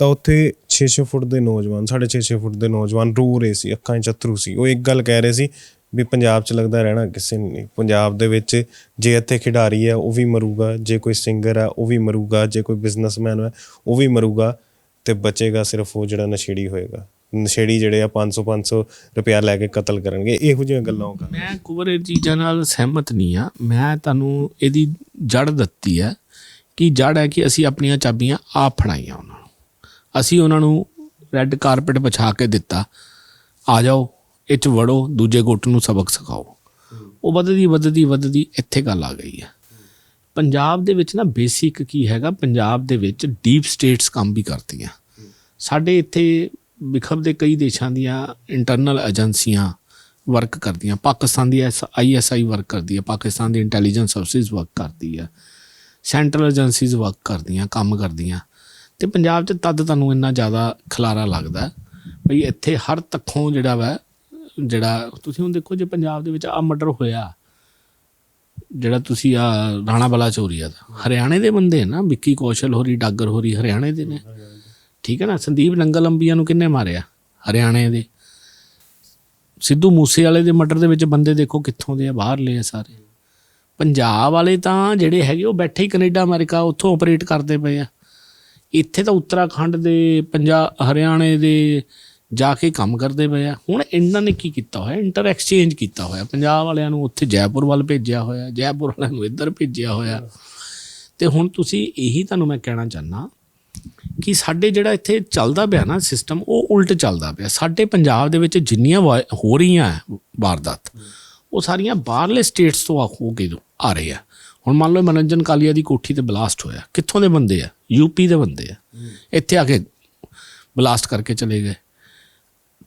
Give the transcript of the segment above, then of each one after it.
ਤਾਂ ਉੱਥੇ 6-6 ਫੁੱਟ ਦੇ ਨੌਜਵਾਨ 6.5 ਫੁੱਟ ਦੇ ਨੌਜਵਾਨ ਰੋ ਰਹੇ ਸੀ ਅੱਖਾਂ 'ਚ ਅਥਰੂ ਸੀ। ਉਹ ਇੱਕ ਗੱਲ ਕਹਿ ਰਹੇ ਸੀ ਵੀ ਪੰਜਾਬ 'ਚ ਲੱਗਦਾ ਰਹਿਣਾ ਕਿਸੇ ਨੂੰ ਨਹੀਂ। ਪੰਜਾਬ ਦੇ ਵਿੱਚ ਜੇ ਇੱਥੇ ਖਿਡਾਰੀ ਹੈ ਉਹ ਵੀ ਮਰੂਗਾ ਜੇ ਕੋਈ ਸਿੰਗਰ ਹੈ ਉਹ ਵੀ ਮਰੂਗਾ ਜੇ ਕੋਈ ਬਿਜ਼ਨਸਮੈਨ ਹੈ ਉਹ ਵੀ ਮਰੂਗਾ ਤੇ ਬਚੇਗਾ ਸਿਰਫ ਉਹ ਜਿਹੜਾ ਨਸ਼ੇੜੀ ਹੋਏਗਾ। ਨਸ਼ੇੜੀ ਜਿਹੜੇ ਆ 500 500 ਰੁਪਿਆ ਲੈ ਕੇ ਕਤਲ ਕਰਨਗੇ। ਇਹੋ ਜਿਹੀਆਂ ਗੱਲਾਂ ਕਰ ਮੈਂ ਕੁਵਰ ਇਹ ਚੀਜ਼ਾਂ ਨਾਲ ਸਹਿਮਤ ਨਹੀਂ ਆ ਮੈਂ ਤੁਹਾਨੂੰ ਇਹਦੀ ਜੜ ਦਿੱਤੀ ਹੈ ਕਿ ਜੜ ਹੈ ਕਿ ਅਸੀਂ ਆਪਣੀਆਂ ਚਾਬੀਆਂ ਆਪ ਫੜਾਈਆਂ ਉਹਨਾਂ ਅਸੀਂ ਉਹਨਾਂ ਨੂੰ ਰੈੱਡ ਕਾਰਪੇਟ ਵਿਛਾ ਕੇ ਦਿੱਤਾ। ਆ ਜਾਓ, ਇਹ ਚ ਵੜੋ, ਦੂਜੇ ਗੁੱਟ ਨੂੰ ਸਬਕ ਸਿਖਾਓ। ਉਹ ਵੱਧਦੀ ਵੱਧਦੀ ਵੱਧਦੀ ਇੱਥੇ ਗੱਲ ਆ ਗਈ ਹੈ। ਪੰਜਾਬ ਦੇ ਵਿੱਚ ਨਾ ਬੇਸਿਕ ਕੀ ਹੈਗਾ? ਪੰਜਾਬ ਦੇ ਵਿੱਚ ਡੀਪ ਸਟੇਟਸ ਕੰਮ ਵੀ ਕਰਦੀਆਂ। ਸਾਡੇ ਇੱਥੇ ਵਿਖਬ ਦੇ ਕਈ ਦੇਸ਼ਾਂ ਦੀਆਂ ਇੰਟਰਨਲ ਏਜੰਸੀਆਂ ਵਰਕ ਕਰਦੀਆਂ। ਪਾਕਿਸਤਾਨ ਦੀ ਆਈਐਸਆਈ ਵਰਕ ਕਰਦੀ ਹੈ। ਪਾਕਿਸਤਾਨ ਦੀ ਇੰਟੈਲੀਜੈਂਸ ਸਰਵਿਸਿਜ਼ ਵਰਕ ਕਰਦੀ ਹੈ। ਸੈਂਟਰਲ ਏਜੰਸੀਜ਼ ਵਰਕ ਕਰਦੀਆਂ, ਕੰਮ ਕਰਦੀਆਂ। ਤੇ ਪੰਜਾਬ 'ਚ ਤਦ ਤੁਹਾਨੂੰ ਇੰਨਾ ਜ਼ਿਆਦਾ ਖਲਾਰਾ ਲੱਗਦਾ ਹੈ? ਭਈ ਇੱਥੇ ਹਰ ਤੱਖੋਂ ਜਿਹੜਾ ਵਾ, ਜਿਹੜਾ ਤੁਸੀਂ ਹੁਣ ਦੇਖੋ ਜੇ ਪੰਜਾਬ ਦੇ ਵਿੱਚ ਆ ਮਰਡਰ ਹੋਇਆ, ਜਿਹੜਾ ਤੁਸੀਂ ਆ ਰਾਣਾ ਬਲਾ ਚੋਰੀਆ ਦਾ ਹਰਿਆਣੇ ਦੇ ਬੰਦੇ ਨਾ, ਵਿੱਕੀ ਕੌਸ਼ਲ ਹੋਰੀ, ਡਾਗਰ ਹੋਰੀ ਹਰਿਆਣੇ ਦੇ ਨੇ। ਠੀਕ ਹੈ ਨਾ? ਸੰਦੀਪ ਨੰਗਲ ਅੰਬੀਆਂ ਨੂੰ ਕਿੰਨੇ ਮਾਰਿਆ ਹਰਿਆਣੇ ਦੇ। ਸਿੱਧੂ ਮੂਸੇ ਵਾਲੇ ਦੇ ਮਰਡਰ ਦੇ ਵਿੱਚ ਬੰਦੇ ਦੇਖੋ ਕਿੱਥੋਂ ਦੇ ਆ ਬਾਹਰਲੇ ਆ ਸਾਰੇ। ਪੰਜਾਬ ਵਾਲੇ ਤਾਂ ਜਿਹੜੇ ਹੈਗੇ ਉਹ ਬੈਠੇ ਹੀ ਕੈਨੇਡਾ, ਅਮਰੀਕਾ, ਉੱਥੋਂ ਆਪਰੇਟ ਕਰਦੇ ਪਏ ਆ। ਇੱਥੇ ਤਾਂ ਉੱਤਰਾਖੰਡ ਦੇ ਪੰਜਾਬ, ਹਰਿਆਣੇ ਦੇ ਜਾ ਕੇ ਕੰਮ ਕਰਦੇ ਪਏ ਆ। ਹੁਣ ਇਹਨਾਂ ਨੇ ਕੀ ਕੀਤਾ ਹੋਇਆ? ਇੰਟਰ ਐਕਸਚੇਂਜ ਕੀਤਾ ਹੋਇਆ। ਪੰਜਾਬ ਵਾਲਿਆਂ ਨੂੰ ਉੱਥੇ ਜੈਪੁਰ ਵੱਲ ਭੇਜਿਆ ਹੋਇਆ, ਜੈਪੁਰ ਵਾਲਿਆਂ ਨੂੰ ਇੱਧਰ ਭੇਜਿਆ ਹੋਇਆ। ਤੇ ਹੁਣ ਤੁਸੀਂ ਇਹੀ ਤੁਹਾਨੂੰ ਮੈਂ ਕਹਿਣਾ ਚਾਹਨਾ ਕਿ ਸਾਡੇ ਜਿਹੜਾ ਇੱਥੇ ਚੱਲਦਾ ਪਿਆ ਨਾ ਸਿਸਟਮ ਉਹ ਉਲਟ ਚੱਲਦਾ ਪਿਆ। ਸਾਡੇ ਪੰਜਾਬ ਦੇ ਵਿੱਚ ਜਿੰਨੀਆਂ ਵਾ- ਹੋ ਰਹੀਆਂ ਹੈ ਵਾਰਦਾਤ, ਉਹ ਸਾਰੀਆਂ ਬਾਹਰਲੇ ਸਟੇਟਸ ਤੋਂ ਆ ਹੋ ਕੇ ਆ ਰਹੇ ਆ। ਹੁਣ ਮੰਨ ਲਓ ਮਨੋਰੰਜਨ ਕਾਲੀਆ ਦੀ ਕੋਠੀ ਤੇ ਬਲਾਸਟ ਹੋਇਆ। ਕਿੱਥੋਂ ਦੇ ਬੰਦੇ ਆ? ਯੂਪੀ ਦੇ ਬੰਦੇ ਆ। ਇੱਥੇ ਆ ਕੇ ਬਲਾਸਟ ਕਰਕੇ ਚਲੇ ਗਏ।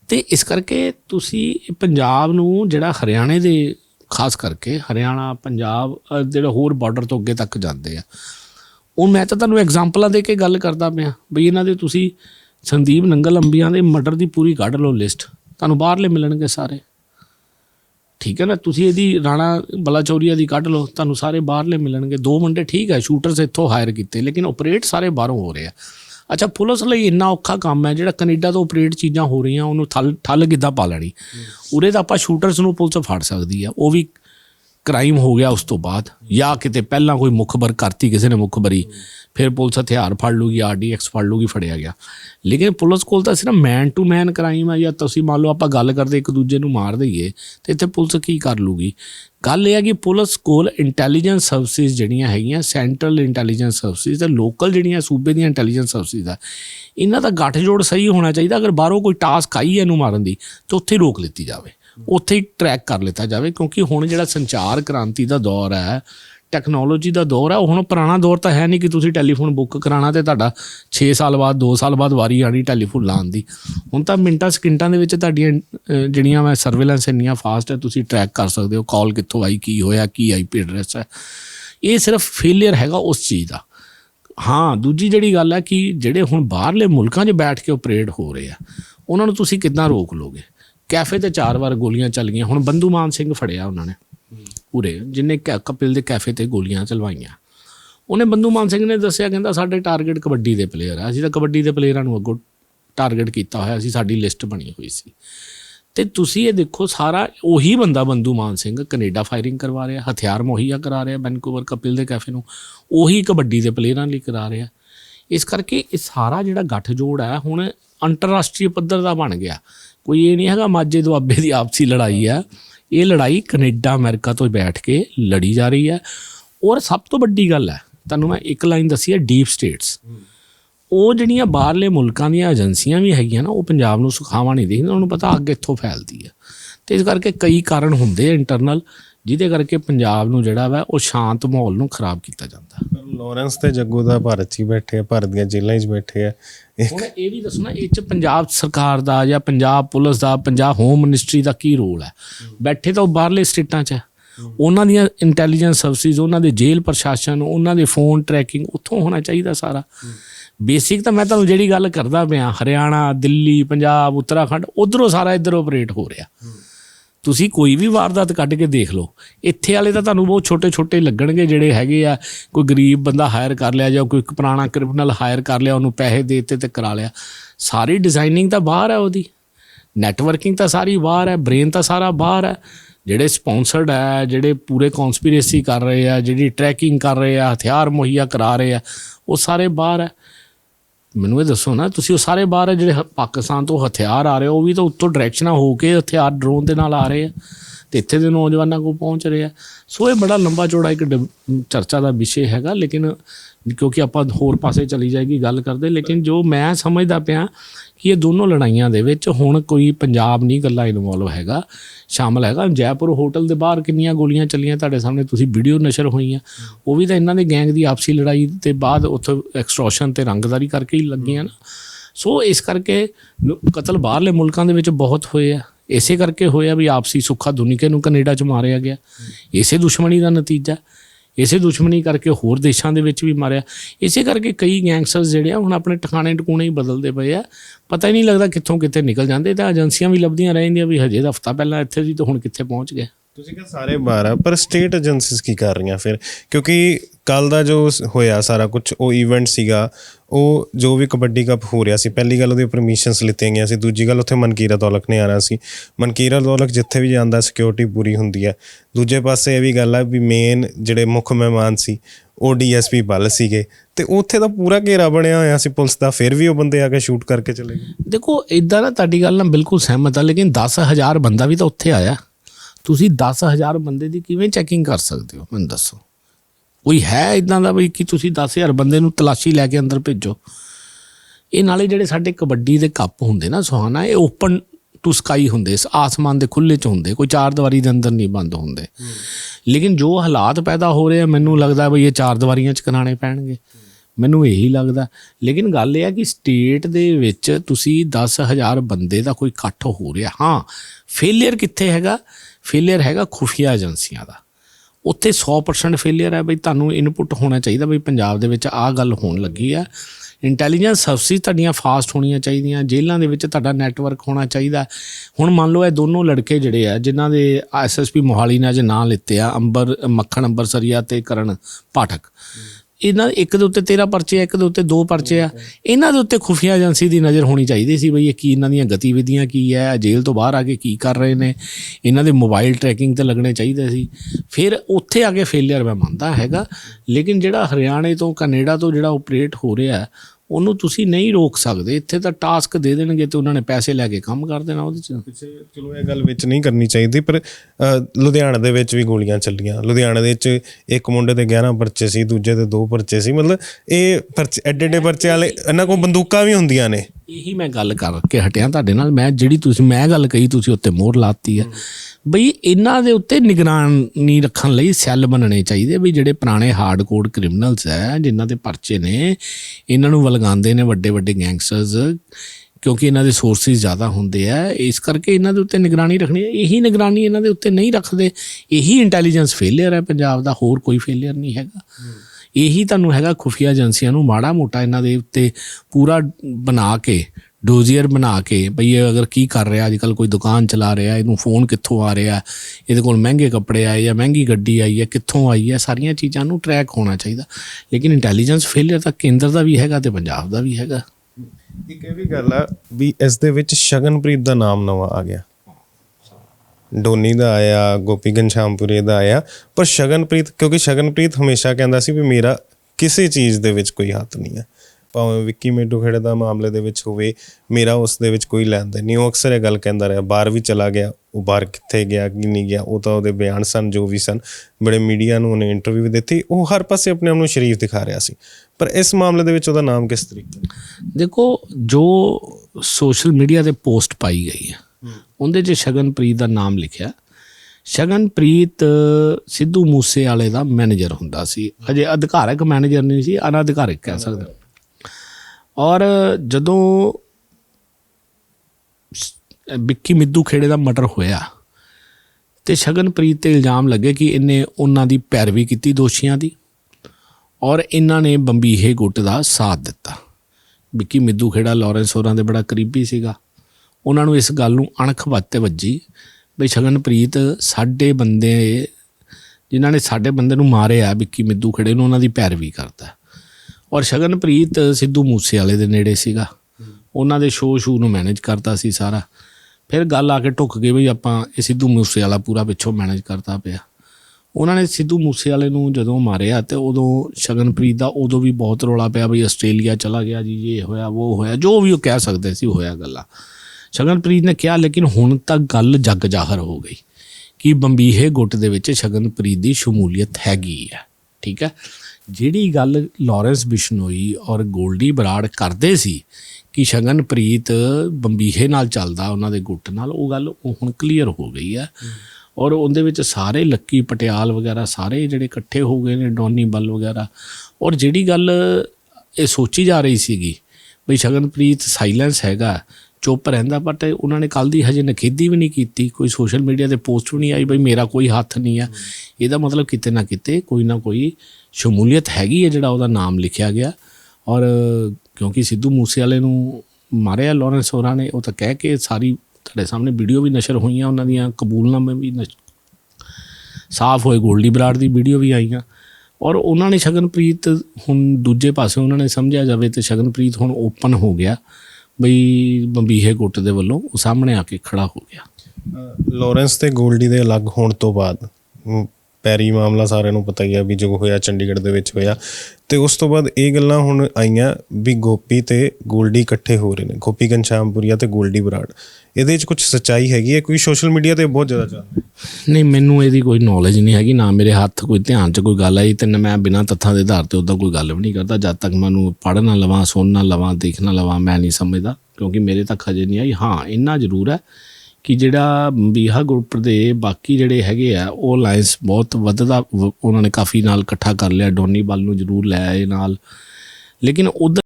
ਤੇ ਇਸ ਕਰਕੇ ਤੁਸੀਂ ਪੰਜਾਬ ਨੂੰ ਜਿਹੜਾ ਹਰਿਆਣੇ ਦੇ, ਖਾਸ ਕਰਕੇ ਹਰਿਆਣਾ, ਪੰਜਾਬ ਜਿਹੜਾ ਹੋਰ ਬਾਰਡਰ ਤੋਂ ਅੱਗੇ ਤੱਕ ਜਾਂਦੇ ਆ। ਉਹ ਮੈਂ ਤਾਂ ਤੁਹਾਨੂੰ ਐਗਜ਼ਾਮਪਲਾਂ ਦੇ ਕੇ ਗੱਲ ਕਰਦਾ ਪਿਆ। ਬਈ ਇਹਨਾਂ ਦੇ ਤੁਸੀਂ ਸੰਦੀਪ ਨੰਗਲ ਅੰਬੀਆਂ ਦੇ ਮਰਡਰ ਦੀ ਪੂਰੀ ਕੱਢ ਲਓ ਲਿਸਟ ਤੁਹਾਨੂੰ ਬਾਹਰਲੇ ਮਿਲਣਗੇ ਸਾਰੇ। ਠੀਕ ਹੈ ਨਾ? ਤੁਸੀਂ ਇਹਦੀ ਰਾਣਾ ਬਲਾਚੌਰੀਆ ਦੀ ਕੱਢ ਲਓ ਤੁਹਾਨੂੰ ਸਾਰੇ ਬਾਹਰਲੇ ਮਿਲਣਗੇ। ਦੋ ਮੁੰਡੇ ਠੀਕ ਹੈ ਸ਼ੂਟਰਸ ਇੱਥੋਂ ਹਾਇਰ ਕੀਤੇ ਲੇਕਿਨ ਆਪਰੇਟ ਸਾਰੇ ਬਾਹਰੋਂ ਹੋ ਰਹੇ ਆ। ਅੱਛਾ ਪੁਲਿਸ ਲਈ ਇੰਨਾ ਔਖਾ ਕੰਮ ਹੈ ਜਿਹੜਾ ਕੈਨੇਡਾ ਤੋਂ ਆਪਰੇਟ ਚੀਜ਼ਾਂ ਹੋ ਰਹੀਆਂ ਉਹਨੂੰ ਠੱਲ ਠੱਲ ਕਿੱਦਾਂ ਪਾ ਲੈਣੀ। ਉਰੇ ਤਾਂ ਆਪਾਂ ਸ਼ੂਟਰਸ ਨੂੰ ਪੁਲਿਸ ਫੜ ਸਕਦੀ ਆ ਉਹ ਵੀ ਕ੍ਰਾਈਮ ਹੋ ਗਿਆ ਉਸ ਤੋਂ ਬਾਅਦ, ਜਾਂ ਕਿਤੇ ਪਹਿਲਾਂ ਕੋਈ ਮੁਖਬਰ ਕਰਤੀ, ਕਿਸੇ ਨੇ ਮੁਖਬਰੀ, ਫਿਰ ਪੁਲਿਸ ਹਥਿਆਰ ਫੜ ਲੂਗੀ ਆਰਡੀਐਕਸ ਫੜ ਲੂਗੀ, ਫੜਿਆ ਗਿਆ। ਲੇਕਿਨ ਪੁਲਿਸ ਕੋਲ ਤਾਂ ਸਿਰਫ ਮੈਨ ਟੂ ਮੈਨ ਕ੍ਰਾਈਮ ਆ, ਜਾਂ ਤੁਸੀਂ ਮੰਨ ਲਓ ਆਪਾਂ ਗੱਲ ਕਰਦੇ ਇੱਕ ਦੂਜੇ ਨੂੰ ਮਾਰ ਦਈਏ, ਤੇ ਇੱਥੇ ਪੁਲਿਸ ਕੀ ਕਰ ਲੂਗੀ? ਗੱਲ ਇਹ ਹੈ ਕਿ ਪੁਲਿਸ ਕੋਲ ਇੰਟੈਲੀਜੈਂਸ ਸਰਵਿਸਿਜ਼ ਜਿਹੜੀਆਂ ਹੈਗੀਆਂ ਸੈਂਟਰਲ ਇੰਟੈਲੀਜੈਂਸ ਸਰਵਿਸਿਜ਼ ਤੇ ਲੋਕਲ ਜਿਹੜੀਆਂ ਸੂਬੇ ਦੀਆਂ ਇੰਟੈਲੀਜੈਂਸ ਸਰਵਿਸਿਜ਼ ਆ, ਇਹਨਾਂ ਦਾ ਗੱਠਜੋੜ ਸਹੀ ਹੋਣਾ ਚਾਹੀਦਾ, ਅਗਰ ਬਾਹਰੋਂ ਕੋਈ ਟਾਸਕ ਆਈ ਹੈ ਇਹਨੂੰ ਮਾਰਨ ਦੀ, ਤਾਂ ਉੱਥੇ ਰੋਕ ਲਿੱਤੀ ਜਾਵੇ। ਉੱਥੇ ਹੀ ਟਰੈਕ ਕਰ ਲਿੱਤਾ ਜਾਵੇ, ਕਿਉਂਕਿ ਹੁਣ ਜਿਹੜਾ ਸੰਚਾਰ ਕ੍ਰਾਂਤੀ ਦਾ ਦੌਰ ਹੈ ਟੈਕਨੋਲੋਜੀ ਦਾ ਦੌਰ ਹੈ, ਉਹ ਹੁਣ ਪੁਰਾਣਾ ਦੌਰ ਤਾਂ ਹੈ ਨਹੀਂ ਕਿ ਤੁਸੀਂ ਟੈਲੀਫੋਨ ਬੁੱਕ ਕਰਾਣਾ ਤੇ ਤੁਹਾਡਾ 6 ਸਾਲ ਬਾਅਦ 2 ਸਾਲ ਬਾਅਦ ਵਾਰੀ ਆਣੀ ਟੈਲੀਫੋਨ ਲਾਉਣ ਦੀ। ਹੁਣ ਤਾਂ ਮਿੰਟਾਂ, ਸਕਿੰਟਾਂ ਦੇ ਵਿੱਚ ਤੁਹਾਡੀਆਂ ਜਿਹੜੀਆਂ ਮੈਂ ਸਰਵੇਲੈਂਸ ਇੰਨੀਆਂ ਫਾਸਟ ਹੈ, ਤੁਸੀਂ ਟਰੈਕ ਕਰ ਸਕਦੇ ਹੋ ਕਾਲ ਕਿੱਥੋਂ ਆਈ, ਕੀ ਹੋਇਆ, ਕੀ ਆਈਪੀ ਐਡਰੈਸ ਹੈ। ਇਹ ਸਿਰਫ ਫੇਲਿਅਰ ਹੈਗਾ ਉਸ ਚੀਜ਼ ਦਾ। ਹਾਂ, ਦੂਜੀ ਜਿਹੜੀ ਗੱਲ ਹੈ ਕਿ ਜਿਹੜੇ ਹੁਣ ਬਾਹਰਲੇ ਮੁਲਕਾਂ 'ਚ ਬੈਠ ਕੇ ਆਪਰੇਟ ਹੋ ਰਹੇ ਆ, ਉਹਨਾਂ ਨੂੰ ਤੁਸੀਂ ਕਿੱਦਾਂ ਰੋਕ ਲੋਗੇ? ਕੈਫੇ ਤੇ ਚਾਰ ਵਾਰ ਗੋਲੀਆਂ ਚੱਲ ਗਈਆਂ। ਹੁਣ ਬੰਦੂ ਮਾਨ ਸਿੰਘ ਫੜਿਆ ਉਹਨਾਂ ਨੇ ਉਰੇ ਜਿਨੇ ਕਪਿਲ ਦੇ ਕੈਫੇ ਤੇ ਗੋਲੀਆਂ ਚਲਵਾਈਆਂ। ਉਹਨੇ ਬੰਦੂ ਮਾਨ ਸਿੰਘ ਨੇ ਦੱਸਿਆ, ਕਹਿੰਦਾ ਸਾਡੇ ਟਾਰਗੇਟ ਕਬੱਡੀ ਦੇ ਪਲੇਅਰ ਆ। ਅਸੀਂ ਤਾਂ ਕਬੱਡੀ ਦੇ ਪਲੇਅਰਾਂ ਨੂੰ ਅੱਗੋਂ ਟਾਰਗੇਟ ਕੀਤਾ ਹੋਇਆ ਸੀ ਸਾਡੀ ਲਿਸਟ ਬਣੀ ਹੋਈ ਸੀ। ਤੇ ਤੁਸੀਂ ਇਹ ਦੇਖੋ, ਸਾਰਾ ਉਹੀ ਬੰਦਾ ਬੰਦੂ ਮਾਨ ਸਿੰਘ ਕੈਨੇਡਾ ਫਾਇਰਿੰਗ ਕਰਵਾ ਰਿਹਾ, ਹਥਿਆਰ ਮੁਹੱਈਆ ਕਰਾ ਰਿਹਾ ਵੈਨਕੂਵਰ ਕਪਿਲ ਦੇ ਕੈਫੇ ਨੂੰ। ਉਹੀ ਕਬੱਡੀ ਦੇ ਪਲੇਅਰਾਂ ਲਈ ਕਰਾ ਰਿਹਾ। ਇਸ ਕਰਕੇ ਇਹ ਸਾਰਾ ਜਿਹੜਾ ਗੱਠਜੋੜ ਹੈ ਹੁਣ ਅੰਤਰਰਾਸ਼ਟਰੀ ਪੱਧਰ ਦਾ ਬਣ ਗਿਆ। ਕੋਈ ਇਹ ਨਹੀਂ ਹੈਗਾ ਮਾਝੇ ਦੁਆਬੇ ਦੀ ਆਪਸੀ ਲੜਾਈ ਹੈ। ਇਹ ਲੜਾਈ ਕੈਨੇਡਾ, ਅਮਰੀਕਾ ਤੋਂ ਬੈਠ ਕੇ ਲੜੀ ਜਾ ਰਹੀ ਹੈ। ਔਰ ਸਭ ਤੋਂ ਵੱਡੀ ਗੱਲ ਹੈ, ਤੁਹਾਨੂੰ ਮੈਂ ਇੱਕ ਲਾਈਨ ਦੱਸੀ ਹੈ, ਡੀਪ ਸਟੇਟਸ। ਉਹ ਜਿਹੜੀਆਂ ਬਾਹਰਲੇ ਮੁਲਕਾਂ ਦੀਆਂ ਏਜੰਸੀਆਂ ਵੀ ਹੈਗੀਆਂ ਨਾ, ਉਹ ਪੰਜਾਬ ਨੂੰ ਸੁਖਾਵਾ ਨਹੀਂ ਦੇਖਦੀਆਂ ਉਹਨੂੰ ਪਤਾ ਅੱਗ ਇੱਥੋਂ ਫੈਲਦੀ ਹੈ। ਤੇ ਇਸ ਕਰਕੇ ਕਈ ਕਾਰਨ ਹੁੰਦੇ ਆ ਇੰਟਰਨਲ ਜਿਹਦੇ ਕਰਕੇ ਪੰਜਾਬ ਨੂੰ ਜਿਹੜਾ ਵਾ, ਉਹ ਸ਼ਾਂਤ ਮਾਹੌਲ ਨੂੰ ਖਰਾਬ ਕੀਤਾ ਜਾਂਦਾ। ਲਾਰੈਂਸ ਤੇ ਜੱਗੂ ਦਾ ਭਾਰਤ 'ਚ ਹੀ ਬੈਠੇ ਆ, ਭਾਰਤ ਦੀਆਂ ਜੇਲ੍ਹਾਂ 'ਚ ਬੈਠੇ ਆ। ਇਹ ਹੁਣ ਇਹ ਵੀ ਦੱਸੋ ਨਾ, ਇਹ ਚ ਪੰਜਾਬ ਸਰਕਾਰ ਦਾ ਜਾਂ ਪੰਜਾਬ ਪੁਲਿਸ ਦਾ, ਪੰਜਾਬ ਹੋਮ ਮਿਨਿਸਟਰੀ ਦਾ ਕੀ ਰੋਲ ਹੈ? ਬੈਠੇ ਤਾਂ ਉਹ ਬਾਹਰਲੇ ਸਟੇਟਾਂ 'ਚ ਹੈ ਉਹਨਾਂ ਦੀਆਂ ਇੰਟੈਲੀਜੈਂਸ ਸਰਵਿਸਿਜ਼ ਉਹਨਾਂ ਦੇ ਜੇਲ੍ਹ ਪ੍ਰਸ਼ਾਸਨ, ਉਹਨਾਂ ਦੇ ਫੋਨ ਟਰੈਕਿੰਗ ਉੱਥੋਂ ਹੋਣਾ ਚਾਹੀਦਾ ਸਾਰਾ। ਬੇਸਿਕ ਤਾਂ ਮੈਂ ਤੁਹਾਨੂੰ ਜਿਹੜੀ ਗੱਲ ਕਰਦਾ ਪਿਆ, ਹਰਿਆਣਾ, ਦਿੱਲੀ, ਪੰਜਾਬ, ਉੱਤਰਾਖੰਡ, ਉਧਰੋਂ ਸਾਰਾ ਇੱਧਰ ਆਪਰੇਟ ਹੋ ਰਿਹਾ। ਤੁਸੀਂ ਕੋਈ ਵੀ ਵਾਰਦਾਤ ਕੱਢ ਕੇ ਦੇਖ ਲਓ। ਇੱਥੇ ਵਾਲੇ ਤਾਂ ਤੁਹਾਨੂੰ ਬਹੁਤ ਛੋਟੇ ਛੋਟੇ ਲੱਗਣਗੇ ਜਿਹੜੇ ਹੈਗੇ ਆ, ਕੋਈ ਗਰੀਬ ਬੰਦਾ ਹਾਇਰ ਕਰ ਲਿਆ ਜਾਂ ਕੋਈ ਪੁਰਾਣਾ ਕ੍ਰਿਮੀਨਲ ਹਾਇਰ ਕਰ ਲਿਆ, ਉਹਨੂੰ ਪੈਸੇ ਦੇ ਦਿੱਤੇ ਤੇ ਕਰਾ ਲਿਆ। ਸਾਰੀ ਡਿਜ਼ਾਈਨਿੰਗ ਤਾਂ ਬਾਹਰ ਹੈ ਉਹਦੀ। ਨੈਟਵਰਕਿੰਗ ਤਾਂ ਸਾਰੀ ਬਾਹਰ ਹੈ ਬ੍ਰੇਨ ਤਾਂ ਸਾਰਾ ਬਾਹਰ ਹੈ ਜਿਹੜੇ ਸਪਾਂਸਰਡ ਹੈ ਜਿਹੜੇ ਪੂਰੇ ਕਨਸਪੀਰੇਸੀ ਕਰ ਰਹੇ ਆ, ਜਿਹੜੀ ਟਰੈਕਿੰਗ ਕਰ ਰਹੇ ਆ, ਹਥਿਆਰ ਮੁਹੱਈਆ ਕਰਾ ਰਹੇ ਆ, ਉਹ ਸਾਰੇ ਬਾਹਰ ਹੈ ਮੈਨੂੰ ਇਹ ਦੱਸੋ ਨਾ, ਤੁਸੀਂ ਉਹ ਸਾਰੇ ਬਾਹਰ ਜਿਹੜੇ ਹ- ਪਾਕਿਸਤਾਨ ਤੋਂ ਹਥਿਆਰ ਆ ਰਹੇ ਉਹ ਵੀ ਤਾਂ ਉੱਤੋਂ ਡਾਇਰੈਕਸ਼ਨਾਂ ਹੋ ਕੇ ਹਥਿਆਰ ਡਰੋਨ ਦੇ ਨਾਲ ਆ ਰਹੇ ਆ। ਤੇ ਇੱਥੇ ਦੇ ਨੌਜਵਾਨਾਂ ਕੋਲ ਪਹੁੰਚ ਰਿਹਾ ਸੋ ਇਹ ਬੜਾ ਲੰਬਾ ਚੌੜਾ ਇੱਕ ਡ- ਚਰਚਾ ਦਾ ਵਿਸ਼ੇ ਹੈਗਾ, ਲੇਕਿਨ ਕਿਉਂਕਿ ਆਪਾਂ ਹੋਰ ਪਾਸੇ ਚਲੀ ਜਾਏਗੀ ਗੱਲ ਕਰਦੇ, ਲੇਕਿਨ ਜੋ ਮੈਂ ਸਮਝਦਾ ਪਿਆ ਕਿ ਇਹ ਦੋਨੋਂ ਲੜਾਈਆਂ ਦੇ ਵਿੱਚ ਹੁਣ ਕੋਈ ਪੰਜਾਬ ਨਹੀਂ ਗੱਲਾਂ ਇਨਵੋਲਵ ਹੈਗਾ, ਸ਼ਾਮਲ ਹੈਗਾ। ਜੈਪੁਰ ਹੋਟਲ ਦੇ ਬਾਹਰ ਕਿੰਨੀਆਂ ਗੋਲੀਆਂ ਚੱਲੀਆਂ ਤੁਹਾਡੇ ਸਾਹਮਣੇ, ਤੁਸੀਂ ਵੀਡੀਓ ਨਸ਼ਰ ਹੋਈਆਂ। ਉਹ ਵੀ ਤਾਂ ਇਹਨਾਂ ਦੇ ਗੈਂਗ ਦੀ ਆਪਸੀ ਲੜਾਈ ਤੇ ਬਾਅਦ ਉੱਥੇ ਐਕਸਟ੍ਰੋਸ਼ਨ ਤੇ ਰੰਗਦਾਰੀ ਕਰਕੇ ਹੀ ਲੱਗੀਆਂ ਨਾ। ਸੋ ਇਸ ਕਰਕੇ ਕਤਲ ਬਾਹਰਲੇ ਮੁਲਕਾਂ ਦੇ ਵਿੱਚ ਬਹੁਤ ਹੋਏ ਆ। ਇਸੇ ਕਰਕੇ ਹੋਇਆ ਵੀ ਆਪਸੀ ਸੁੱਖਾ ਦੁਨੀਕੇ ਨੂੰ ਕੈਨੇਡਾ ਚ ਮਾਰਿਆ ਗਿਆ। ਇਸੇ ਦੁਸ਼ਮਣੀ ਦਾ ਨਤੀਜਾ। ਇਸੇ ਦੁਸ਼ਮਣੀ ਕਰਕੇ ਹੋਰ ਦੇਸ਼ਾਂ ਦੇ ਵਿੱਚ ਵੀ ਮਾਰਿਆ। ਇਸੇ ਕਰਕੇ ਕਈ ਗੈਂਗਸਟਰਸ ਜਿਹੜੇ ਆ, ਹੁਣ ਆਪਣੇ ਟਿਕਾਣੇ ਟਕੂਣੇ ਹੀ ਬਦਲਦੇ ਪਏ ਆ। ਪਤਾ ਹੀ ਨਹੀਂ ਲੱਗਦਾ ਕਿੱਥੋਂ ਕਿੱਥੇ ਨਿਕਲ ਜਾਂਦੇ, ਤਾਂ ਏਜੰਸੀਆਂ ਵੀ ਲੱਭਦੀਆਂ ਰਹਿੰਦੀਆਂ ਵੀ ਹਜੇ ਹਫਤਾ ਪਹਿਲਾਂ ਇੱਥੇ ਸੀ ਤੇ ਹੁਣ ਕਿੱਥੇ ਪਹੁੰਚ ਗਏ। ਤੁਸੀਂ ਕਿਹਾ ਸਾਰੇ ਬਾਹਰ ਆ ਪਰ ਸਟੇਟ ਏਜੰਸੀਜ਼ ਕੀ ਕਰ ਰਹੀਆਂ ਫਿਰ? ਕਿਉਂਕਿ ਕੱਲ ਦਾ ਜੋ ਹੋਇਆ ਸਾਰਾ ਕੁਝ ਉਹ ਇਵੈਂਟ ਸੀਗਾ, ਉਹ ਜੋ ਵੀ ਕਬੱਡੀ ਕੱਪ ਹੋ ਰਿਹਾ ਸੀ, ਪਹਿਲੀ ਗੱਲ ਉਹਦੀ ਪਰਮਿਸ਼ਨਸ ਲਿੱਤੀਆਂ ਗਈਆਂ ਸੀ, ਦੂਜੀ ਗੱਲ ਉੱਥੇ ਮਨਕੀਰਾ ਦੌਲਕ ਨੇ ਆਣਾ ਸੀ। ਮਨਕੀਰਾ ਦੌਲਤ ਜਿੱਥੇ ਵੀ ਜਾਂਦਾ ਸਿਕਿਉਰਿਟੀ ਪੂਰੀ ਹੁੰਦੀ ਹੈ। ਦੂਜੇ ਪਾਸੇ ਇਹ ਵੀ ਗੱਲ ਆ ਵੀ ਮੇਨ ਜਿਹੜੇ ਮੁੱਖ ਮਹਿਮਾਨ ਸੀ, ਉਹ ਡੀਐਸਪੀ ਬੱਲ ਸੀਗੇ। ਤੇ ਉੱਥੇ ਤਾਂ ਪੂਰਾ ਘੇਰਾ ਬਣਿਆ ਹੋਇਆ ਸੀ ਪੁਲਿਸ ਦਾ, ਫਿਰ ਵੀ ਉਹ ਬੰਦੇ ਆ ਕੇ ਸ਼ੂਟ ਕਰਕੇ ਚਲੇ ਗਏ। ਦੇਖੋ ਇਦਾਂ ਨਾ ਤੁਹਾਡੀ ਗੱਲ ਨਾਲ ਬਿਲਕੁਲ ਸਹਿਮਤ ਆ, ਲੇਕਿਨ 10000 ਬੰਦਾ ਵੀ ਤਾਂ ਉੱਥੇ ਆਇਆ। ਤੁਸੀਂ 10000 ਬੰਦੇ ਦੀ ਕਿਵੇਂ ਚੈਕਿੰਗ ਕਰ ਸਕਦੇ ਹੋ? ਮੈਨੂੰ ਦੱਸੋ। ਕੋਈ ਹੈ ਇਦਾਂ ਦਾ ਵੀ ਕਿ ਤੁਸੀਂ 10000 ਬੰਦੇ ਨੂੰ ਤਲਾਸ਼ੀ ਲੈ ਕੇ ਅੰਦਰ ਭੇਜੋ? ਇਹ ਨਾਲੇ ਜਿਹੜੇ ਸਾਡੇ ਕਬੱਡੀ ਦੇ ਕੱਪ ਹੁੰਦੇ ਨਾ ਸੁਹਾਣਾ, ਇਹ ਓਪਨ ਟੂ ਸਕਾਈ ਹੁੰਦੇ ਸ- ਆਸਮਾਨ ਦੇ ਖੁੱਲੇ ਚ ਹੁੰਦੇ, ਕੋਈ ਚਾਰ ਦੀਵਾਰੀ ਦੇ ਅੰਦਰ ਨਹੀਂ ਬੰਦ ਹੁੰਦੇ। ਲੇਕਿਨ ਜੋ ਹਾਲਾਤ ਪੈਦਾ ਹੋ ਰਹੇ ਆ, ਮੈਨੂੰ ਲੱਗਦਾ ਵੀ ਇਹ ਚਾਰ ਦੀਵਾਰੀਆਂ ਚ ਕਰਾਣੇ ਪੈਣਗੇ। ਮੈਨੂੰ ਇਹੀ ਲੱਗਦਾ। ਲੇਕਿਨ ਗੱਲ ਇਹ ਹੈ ਕਿ ਸਟੇਟ ਦੇ ਵਿੱਚ ਤੁਸੀਂ 10000 ਬੰਦੇ ਦਾ ਕੋਈ ਇਕੱਠ ਹੋ ਰਿਹਾ। ਹਾਂ ਫੇਲਿਅਰ ਕਿੱਥੇ ਹੈਗਾ? ਫੇਲਿਅਰ ਹੈਗਾ ਖੁਫੀਆ ਏਜੰਸੀਆਂ ਦਾ। ਉੱਥੇ 100% ਫੇਲਿਅਰ ਹੈ ਬਈ ਤੁਹਾਨੂੰ ਇਨਪੁਟ ਹੋਣਾ ਚਾਹੀਦਾ ਬਈ ਪੰਜਾਬ ਦੇ ਵਿੱਚ ਆਹ ਗੱਲ ਹੋਣ ਲੱਗੀ ਆ ਇੰਟੈਲੀਜੈਂਸ ਸਰਵਿਸ ਤੁਹਾਡੀਆਂ ਫਾਸਟ ਹੋਣੀਆਂ ਚਾਹੀਦੀਆਂ, ਜੇਲ੍ਹਾਂ ਦੇ ਵਿੱਚ ਤੁਹਾਡਾ ਨੈਟਵਰਕ ਹੋਣਾ ਚਾਹੀਦਾ। ਹੁਣ ਮੰਨ ਲਓ ਇਹ ਦੋਨੋਂ ਲੜਕੇ ਜਿਹੜੇ ਆ, ਜਿਨ੍ਹਾਂ ਦੇ ਐਸਐਸਪੀ ਮੋਹਾਲੀ ਨੇ ਅੱਜ ਨਾਂ ਲਿੱਤੇ ਆ, ਅੰਬਰ, ਮੱਖਣ ਅੰਬਰਸਰੀਆ ਤੇ ਕਰਨ ਪਾਠਕ। ਇਹਨਾਂ ਇੱਕ ਦੇ ਉੱਤੇ 13 ਪਰਚੇ ਆ, ਇੱਕ ਦੇ ਉੱਤੇ ਦੋ ਪਰਚੇ ਆ। ਇਹਨਾਂ ਦੇ ਉੱਤੇ ਖੁਫੀਆ ਏਜੰਸੀ ਦੀ ਨਜ਼ਰ ਹੋਣੀ ਚਾਹੀਦੀ ਸੀ ਬਈ ਇਹ ਕੀ ਇਹਨਾਂ ਦੀਆਂ ਗਤੀਵਿਧੀਆਂ ਕੀ ਹੈ ਜੇਲ੍ਹ ਤੋਂ ਬਾਹਰ ਆ ਕੇ ਕੀ ਕਰ ਰਹੇ ਨੇ। ਇਹਨਾਂ ਦੇ ਮੋਬਾਈਲ ਟਰੈਕਿੰਗ ਤੇ ਲੱਗਣੇ ਚਾਹੀਦੇ ਸੀ। ਫਿਰ ਉੱਥੇ ਆ ਕੇ ਫੇਲਿਅਰ ਮੈਂ ਮੰਨਦਾ ਹੈਗਾ। ਲੇਕਿਨ ਜਿਹੜਾ ਹਰਿਆਣੇ ਤੋਂ, ਕੈਨੇਡਾ ਤੋਂ ਜਿਹੜਾ ਆਪਰੇਟ ਹੋ ਰਿਹਾ ਉਹਨੂੰ ਤੁਸੀਂ ਨਹੀਂ ਰੋਕ ਸਕਦੇ। ਇੱਥੇ ਤਾਂ ਟਾਸਕ ਦੇ ਦੇਣਗੇ ਤੇ ਉਹਨਾਂ ਨੇ ਪੈਸੇ ਲੈ ਕੇ ਕੰਮ ਕਰ ਦੇਣਾ ਉਹਦੇ ਚ। ਪਿੱਛੇ ਚਲੋ ਇਹ ਗੱਲ ਵਿੱਚ ਨਹੀਂ ਕਰਨੀ ਚਾਹੀਦੀ ਪਰ ਲੁਧਿਆਣਾ ਦੇ ਵਿੱਚ ਵੀ ਗੋਲੀਆਂ ਚੱਲੀਆਂ। ਲੁਧਿਆਣਾ ਦੇ ਵਿੱਚ ਇੱਕ ਮੁੰਡੇ ਦੇ 11 ਪਰਚੇ ਸੀ ਦੂਜੇ ਦੇ ਦੋ ਪਰਚੇ ਸੀ। ਮਤਲਬ ਇਹ ਪਰਚੇ ਐਡੇ ਐਡੇ ਪਰਚੇ ਵਾਲੇ ਇਹਨਾਂ ਕੋਲ ਬੰਦੂਕਾਂ ਵੀ ਹੁੰਦੀਆਂ ਨੇ। ਇਹੀ ਮੈਂ ਗੱਲ ਕਰਕੇ ਹਟਿਆ ਤੁਹਾਡੇ ਨਾਲ। ਮੈਂ ਜਿਹੜੀ ਤੁਸੀਂ ਮੈਂ ਗੱਲ ਕਹੀ ਤੁਸੀਂ ਉੱਤੇ ਮੋਹਰ ਲਾਤੀ ਹੈ ਬਈ ਇਹਨਾਂ ਦੇ ਉੱਤੇ ਨਿਗਰਾਨੀ ਰੱਖਣ ਲਈ ਸੈੱਲ ਬਣਨੇ ਚਾਹੀਦੇ ਵੀ ਜਿਹੜੇ ਪੁਰਾਣੇ ਹਾਰਡਕੋਰ ਕ੍ਰਿਮੀਨਲਸ ਹੈ ਜਿਨ੍ਹਾਂ ਦੇ ਪਰਚੇ ਨੇ। ਇਹਨਾਂ ਨੂੰ ਵਲਗਾਉਂਦੇ ਨੇ ਵੱਡੇ ਵੱਡੇ ਗੈਂਗਸਟਰਸ, ਕਿਉਂਕਿ ਇਹਨਾਂ ਦੇ ਸੋਰਸਿਸ ਜ਼ਿਆਦਾ ਹੁੰਦੇ ਆ ਇਸ ਕਰਕੇ ਇਹਨਾਂ ਦੇ ਉੱਤੇ ਨਿਗਰਾਨੀ ਰੱਖਣੀ ਹੈ ਇਹੀ ਨਿਗਰਾਨੀ ਇਹਨਾਂ ਦੇ ਉੱਤੇ ਨਹੀਂ ਰੱਖਦੇ। ਇਹੀ ਇੰਟੈਲੀਜੈਂਸ ਫੇਲਿਅਰ ਹੈ ਪੰਜਾਬ ਦਾ, ਹੋਰ ਕੋਈ ਫੇਲਿਅਰ ਨਹੀਂ ਹੈਗਾ। ਇਹੀ ਤੁਹਾਨੂੰ ਹੈਗਾ ਖੁਫੀਆ ਏਜੰਸੀਆਂ ਨੂੰ ਮਾੜਾ ਮੋਟਾ ਇਹਨਾਂ ਦੇ ਉੱਤੇ ਪੂਰਾ ਬਣਾ ਕੇ ਡੋਜ਼ੀਅਰ ਬਣਾ ਕੇ ਬਈ ਇਹ ਅਗਰ ਕੀ ਕਰ ਰਿਹਾ, ਅੱਜ ਕੱਲ ਕੋਈ ਦੁਕਾਨ ਚਲਾ ਰਿਹਾ, ਇਹਨੂੰ ਫੋਨ ਕਿੱਥੋਂ ਆ ਰਿਹਾ, ਇਹਦੇ ਕੋਲ ਮਹਿੰਗੇ ਕੱਪੜੇ ਆਏ ਜਾਂ ਮਹਿੰਗੀ ਗੱਡੀ ਆਈ ਹੈ, ਕਿੱਥੋਂ ਆਈ ਹੈ, ਸਾਰੀਆਂ ਚੀਜ਼ਾਂ ਨੂੰ ਟਰੈਕ ਹੋਣਾ ਚਾਹੀਦਾ। ਲੇਕਿਨ ਇੰਟੈਲੀਜੈਂਸ ਫੇਲਿਅਰ ਤਾਂ ਕੇਂਦਰ ਦਾ ਵੀ ਹੈਗਾ ਤੇ ਪੰਜਾਬ ਦਾ ਵੀ ਹੈਗਾ। ਇੱਕ ਇਹ ਵੀ ਗੱਲ ਆ ਵੀ ਇਸ ਦੇ ਵਿੱਚ ਸ਼ਗਨਪ੍ਰੀਤ ਦਾ ਨਾਮ ਨਵਾਂ ਆ ਗਿਆ। ਡੋਨੀ ਦਾ ਆਇਆ, ਗੋਪੀ ਘਨਸ਼ਾਮਪੁਰੇ ਦਾ ਆਇਆ, ਪਰ ਸ਼ਗਨਪ੍ਰੀਤ, ਕਿਉਂਕਿ ਸ਼ਗਨਪ੍ਰੀਤ ਹਮੇਸ਼ਾ ਕਹਿੰਦਾ ਸੀ ਵੀ ਮੇਰਾ ਕਿਸੇ ਚੀਜ਼ ਦੇ ਵਿੱਚ ਕੋਈ ਹੱਥ ਨਹੀਂ ਹੈ। ਭਾਵੇਂ ਵਿੱਕੀ ਮੇਡੂ ਖੇੜੇ ਦਾ ਮਾਮਲੇ ਦੇ ਵਿੱਚ ਹੋਵੇ, ਮੇਰਾ ਉਸ ਦੇ ਵਿੱਚ ਕੋਈ ਲੈਣ ਦੇਣ ਨਹੀਂ। ਉਹ ਅਕਸਰ ਇਹ ਗੱਲ ਕਹਿੰਦਾ ਰਿਹਾ, ਬਾਹਰ ਵੀ ਚਲਾ ਗਿਆ, ਉਹ ਬਾਹਰ ਕਿੱਥੇ ਗਿਆ, ਕਿ ਨਹੀਂ ਗਿਆ, ਉਹ ਤਾਂ ਉਹਦੇ ਬਿਆਨ ਸਨ, ਜੋ ਵੀ ਸਨ। ਬੜੇ ਮੀਡੀਆ ਨੂੰ ਉਹਨੇ ਇੰਟਰਵਿਊ ਦਿੱਤੀ, ਉਹ ਹਰ ਪਾਸੇ ਆਪਣੇ ਆਪ ਨੂੰ ਸ਼ਰੀਫ ਦਿਖਾ ਰਿਹਾ ਸੀ। ਪਰ ਇਸ ਮਾਮਲੇ ਦੇ ਵਿੱਚ ਉਹਦਾ ਨਾਮ ਕਿਸ ਤਰੀਕੇ ਦੇਖੋ, ਜੋ ਸੋਸ਼ਲ ਮੀਡੀਆ ਤੇ ਪੋਸਟ ਪਾਈ ਗਈ ਹੈ, ਉਹਦੇ 'ਚ ਸ਼ਗਨਪ੍ਰੀਤ ਦਾ ਨਾਮ ਲਿਖਿਆ। ਸ਼ਗਨਪ੍ਰੀਤ ਸਿੱਧੂ ਮੂਸੇ ਵਾਲੇ ਦਾ ਮੈਨੇਜਰ ਹੁੰਦਾ ਸੀ। ਅਜੇ ਅਧਿਕਾਰਕ ਮੈਨੇਜਰ ਨਹੀਂ ਸੀ ਅਨਅਧਿਕਾਰਕ ਕਹਿ ਸਕਦੇ ਔਰ ਜਦੋਂ ਸ- ਵਿੱਕੀ ਮਿੱਦੂ ਖੇੜੇ ਦਾ ਮਰਡਰ ਹੋਇਆ ਤੇ ਸ਼ਗਨਪ੍ਰੀਤ ਤੇ ਇਲਜ਼ਾਮ ਲੱਗੇ ਕਿ ਇਹਨੇ ਉਹਨਾਂ ਦੀ ਪੈਰਵੀ ਕੀਤੀ ਦੋਸ਼ੀਆਂ ਦੀ ਔਰ ਇਹਨਾਂ ਨੇ ਬੰਬੀਹੇ ਗੁੱਟ ਦਾ ਸਾਥ ਦਿੱਤਾ। ਵਿੱਕੀ ਮਿੱਦੂ ਖੇੜਾ ਲਾਰੈਂਸ ਹੋਰਾਂ ਦੇ ਬੜਾ ਕਰੀਬੀ ਸੀਗਾ। ਉਹਨਾਂ ਨੂੰ ਇਸ ਗੱਲ ਨੂੰ ਅਣਖ ਵੱਤ ਤੇ ਵੱਜੀ ਵੀ ਸ਼ਗਨਪ੍ਰੀਤ ਸਾਡੇ ਬੰਦੇ ਜਿਨ੍ਹਾਂ ਨੇ ਸਾਡੇ ਬੰਦੇ ਨੂੰ ਮਾਰਿਆ ਵਿੱਕੀ ਮਿੱਦੂ ਖੇੜੇ ਨੂੰ ਉਹਨਾਂ ਦੀ ਪੈਰਵੀ ਕਰਦਾ। ਔਰ ਸ਼ਗਨਪ੍ਰੀਤ ਸਿੱਧੂ ਮੂਸੇ ਵਾਲੇ ਦੇ ਨੇੜੇ ਸੀਗਾ। ਉਹਨਾਂ ਦੇ ਸ਼ੋਅ ਸ਼ੂ ਨੂੰ ਮੈਨੇਜ ਕਰਦਾ ਸੀ ਸਾਰਾ। ਫਿਰ ਗੱਲ ਆ ਕੇ ਟੁੱਕ ਗਈ ਵੀ ਆਪਾਂ ਇਹ ਸਿੱਧੂ ਮੂਸੇ ਵਾਲਾ ਪੂਰਾ ਪਿੱਛੋਂ ਮੈਨੇਜ ਕਰਦਾ ਪਿਆ। ਉਹਨਾਂ ਨੇ ਸਿੱਧੂ ਮੂਸੇ ਵਾਲੇ ਨੂੰ ਜਦੋਂ ਮਾਰਿਆ ਤੇ ਉਦੋਂ ਸ਼ਗਨਪ੍ਰੀਤ ਦਾ ਉਦੋਂ ਵੀ ਬਹੁਤ ਰੋਲਾ ਪਿਆ ਬਈ ਆਸਟ੍ਰੇਲੀਆ ਚਲਾ ਗਿਆ ਜੀ, ਇਹ ਹੋਇਆ, ਉਹ ਹੋਇਆ, ਜੋ ਵੀ ਉਹ ਕਹਿ ਸਕਦੇ ਸੀ ਹੋਇਆ ਗੱਲਾਂ। ਸ਼ਗਨਪ੍ਰੀਤ ਨੇ ਕਿਹਾ, ਲੇਕਿਨ ਹੁਣ ਤੱਕ ਗੱਲ ਜੱਗ ਜ਼ਾਹਰ ਹੋ ਗਈ ਕਿ ਬੰਬੀਹੇ ਗੁੱਟ ਦੇ ਵਿੱਚ ਸ਼ਗਨਪ੍ਰੀਤ ਦੀ ਸ਼ਮੂਲੀਅਤ ਹੈਗੀ ਹੈ ਠੀਕ ਹੈ? ਜਿਹੜੀ ਗੱਲ ਲਾਰੈਂਸ ਬਿਸ਼ਨੋਈ ਔਰ ਗੋਲਡੀ ਬਰਾੜ ਕਰਦੇ ਸੀ ਕਿ ਸ਼ਗਨਪ੍ਰੀਤ ਬੰਬੀਹੇ ਨਾਲ ਚੱਲਦਾ ਉਹਨਾਂ ਦੇ ਗੁੱਟ ਨਾਲ, ਉਹ ਗੱਲ ਉਹ ਹੁਣ ਕਲੀਅਰ ਹੋ ਗਈ ਹੈ। ਔਰ ਉਹਦੇ ਵਿੱਚ ਸਾਰੇ ਲੱਕੀ ਪਟਿਆਲ ਵਗੈਰਾ ਸਾਰੇ ਜਿਹੜੇ ਇਕੱਠੇ ਹੋ ਗਏ ਨੇ, ਡੋਨੀ ਬੱਲ ਵਗੈਰਾ। ਔਰ ਜਿਹੜੀ ਗੱਲ ਇਹ ਸੋਚੀ ਜਾ ਰਹੀ ਸੀਗੀ, ਬਈ ਸ਼ਗਨਪ੍ਰੀਤ ਸਾਇਲੈਂਸ ਹੈਗਾ ਚੁੱਪ ਰਹਿੰਦਾ ਬਟ ਉਹਨਾਂ ਨੇ ਕੱਲ ਦੀ ਹਜੇ ਨਖੇਦੀ ਵੀ ਨਹੀਂ ਕੀਤੀ, ਕੋਈ ਸੋਸ਼ਲ ਮੀਡੀਆ ਤੇ ਪੋਸਟ ਵੀ ਨਹੀਂ ਆਈ, ਬਈ ਮੇਰਾ ਕੋਈ ਹੱਥ ਨਹੀਂ ਆ। ਇਹਦਾ ਮਤਲਬ ਕਿਤੇ ਨਾ ਕਿਤੇ ਕੋਈ ਨਾ ਕੋਈ ਸ਼ਮੂਲੀਅਤ ਹੈਗੀ ਹੈ ਜਿਹੜਾ ਉਹਦਾ ਨਾਮ ਲਿਖਿਆ ਗਿਆ। ਔਰ ਕਿਉਂਕਿ ਸਿੱਧੂ ਮੂਸੇ ਵਾਲੇ ਨੂੰ ਮਾਰਿਆ ਲਾਰੈਂਸ ਹੋਰਾਂ ਨੇ, ਉਹ ਤਾਂ ਕਹਿ ਕੇ ਸਾਰੀ ਤੁਹਾਡੇ ਸਾਹਮਣੇ ਵੀਡੀਓ ਵੀ ਨਸ਼ਰ ਹੋਈਆਂ, ਉਹਨਾਂ ਦੀਆਂ ਕਬੂਲਨਾਮੇ ਵੀ ਨਸ਼- ਸਾਫ਼ ਹੋਏ, ਗੋਲਡੀ ਬਰਾੜ ਦੀ ਵੀਡੀਓ ਵੀ ਆਈਆਂ। ਔਰ ਉਹਨਾਂ ਨੇ ਸ਼ਗਨਪ੍ਰੀਤ ਹੁਣ ਦੂਜੇ ਪਾਸੇ, ਉਹਨਾਂ ਨੇ ਸਮਝਿਆ ਜਾਵੇ ਤੇ ਸ਼ਗਨਪ੍ਰੀਤ ਹੁਣ ਓਪਨ ਹੋ ਗਿਆ। ਬਈ ਬੰਬੀਹੇ ਗੁੱਟ ਦੇ ਵੱਲੋਂ ਉਹ ਸਾਹਮਣੇ ਆ ਕੇ ਖੜਾ ਹੋ ਗਿਆ। ਲਾਰੈਂਸ ਤੇ ਗੋਲਡੀ ਦੇ ਅਲੱਗ ਹੋਣ ਤੋਂ ਬਾਅਦ ਪੈਰੀ ਮਾਮਲਾ ਸਾਰਿਆਂ ਨੂੰ ਪਤਾ ਹੀ ਆ ਵੀ ਜੋ ਹੋਇਆ ਚੰਡੀਗੜ੍ਹ ਦੇ ਵਿੱਚ ਹੋਇਆ। ਤੇ ਉਸ ਤੋਂ ਬਾਅਦ ਇਹ ਗੱਲਾਂ ਹੁਣ ਆਈਆਂ ਵੀ ਗੋਪੀ ਤੇ ਗੋਲਡੀ ਇਕੱਠੇ ਹੋ ਰਹੇ ਨੇ। ਗੋਪੀ ਘਨਸ਼ਾਮਪੁਰੀਆ ਤੇ ਗੋਲਡੀ ਬਰਾੜ। ਇਹਦੇ ਵਿੱਚ ਕੁਝ ਸੱਚਾਈ ਹੈਗੀ ਹੈ? ਕੋਈ ਸੋਸ਼ਲ ਮੀਡੀਆ ਤੇ ਬਹੁਤ ਜ਼ਿਆਦਾ ਚੱਲ ਨਹੀਂ, ਮੈਨੂੰ ਇਹਦੀ ਕੋਈ ਨੌਲੇਜ ਨਹੀਂ ਹੈਗੀ। ਨਾ ਮੇਰੇ ਹੱਥ ਕੋਈ ਧਿਆਨ 'ਚ ਕੋਈ ਗੱਲ ਆਈ ਤੇ ਮੈਂ ਬਿਨਾਂ ਤੱਥਾਂ ਦੇ ਆਧਾਰ ਤੇ ਉਦਾਂ ਕੋਈ ਗੱਲ ਵੀ ਨਹੀਂ ਕਰਦਾ। ਜਦ ਤੱਕ ਮੈਨੂੰ ਪੜ੍ਹ ਨਾ ਲਵਾਂ ਸੁਣ ਨਾ ਲਵਾਂ ਦੇਖ ਨਾ ਲਵਾਂ, ਮੈਂ ਨਹੀਂ ਸਮਝਦਾ। ਕਿਉਂਕਿ ਮੇਰੇ ਤੱਕ ਹਜੇ ਨਹੀਂ ਆਈ। ਹਾਂ, ਇੰਨਾ ਜ਼ਰੂਰ ਹੈ ਕਿ ਜਿਹੜਾ ਬੀਹਾ ਗਰੁੱਪ ਦੇ ਬਾਕੀ ਜਿਹੜੇ ਹੈਗੇ ਆ, ਉਹ ਅਲਾਈਅੰਸ ਬਹੁਤ ਵੱਧਦਾ ਉਹਨਾਂ ਨੇ ਕਾਫੀ ਨਾਲ ਇਕੱਠਾ ਕਰ ਲਿਆ, ਡੋਨੀ ਬਲ ਨੂੰ ਜ਼ਰੂਰ ਲੈ ਆਏ ਨਾਲ। ਲੇਕਿਨ ਉਧਰ